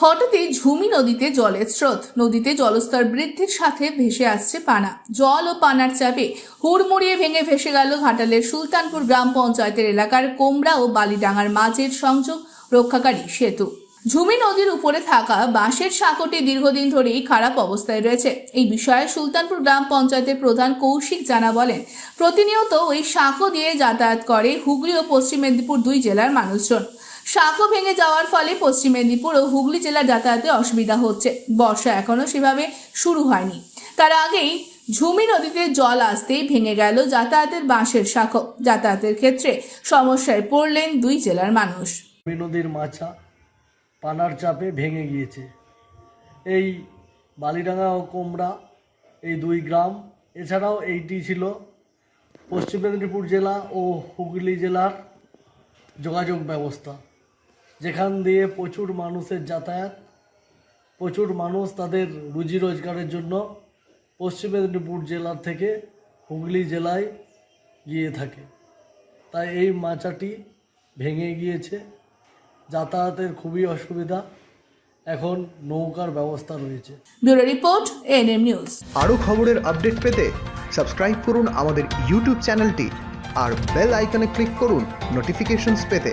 হঠাৎই ঝুমি নদীতে জলের স্রোত। নদীতে জলস্তর বৃদ্ধির সাথে ভেসে আসছে পানা। জল ও পানার চাপে হুড়মুড়িয়ে ভেঙে ভেসে গেল ঘাটালের সুলতানপুর গ্রাম পঞ্চায়েতের এলাকার কোমরা ও বালিডাঙ্গার মাঝের সংযোগ রক্ষাকারী সেতু। ঝুমি নদীর উপরে থাকা বাঁশের সাঁকোটি দীর্ঘদিন ধরেই খারাপ অবস্থায় রয়েছে। এই বিষয়ে সুলতানপুর গ্রাম পঞ্চায়েতের প্রধান কৌশিক জানা বলেন, প্রতিনিয়ত ওই সাঁকো দিয়ে যাতায়াত করে হুগলি ও পশ্চিম মেদিনীপুর দুই জেলার মানুষজন। সাঁকো ভেঙে যাওয়ার ফলে পশ্চিম মেদিনীপুর ও হুগলি জেলার যাতায়াতে অসুবিধা হচ্ছে। বর্ষা এখনও সেভাবে শুরু হয়নি। তার আগেই ঝুমি নদীতে জল আসতেই ভেঙে গেল যাতায়াতের বাঁশের সাঁকো। যাতায়াতের ক্ষেত্রে সমস্যায় পড়লেন দুই জেলার মানুষ। নদীর মাছা পানার চাপে ভেঙে গিয়েছে। এই বালিডাঙ্গা ও কোমরা, এই দুই গ্রাম, এছাড়াও এইটি ছিল পশ্চিম মেদিনীপুর জেলা ও হুগলি জেলার যোগাযোগ ব্যবস্থা, যেখান দিয়ে প্রচুর মানুষের যাতায়াত, প্রচুর মানুষ তাদের রুজি রোজগারের জন্য পশ্চিম মেদিনীপুর জেলার থেকে হুগলি জেলায় গিয়ে থাকে। তাই এই মাচাটি ভেঙে গিয়েছে। যাতায়াতের খুবই অসুবিধা। এখন নৌকার ব্যবস্থা রয়েছে। ব্যুরো রিপোর্ট এনএম নিউজ আরও খবরের আপডেট পেতে সাবস্ক্রাইব করুন আমাদের ইউটিউব চ্যানেলটি আর বেল আইকনে ক্লিক করুন নোটিফিকেশনস পেতে।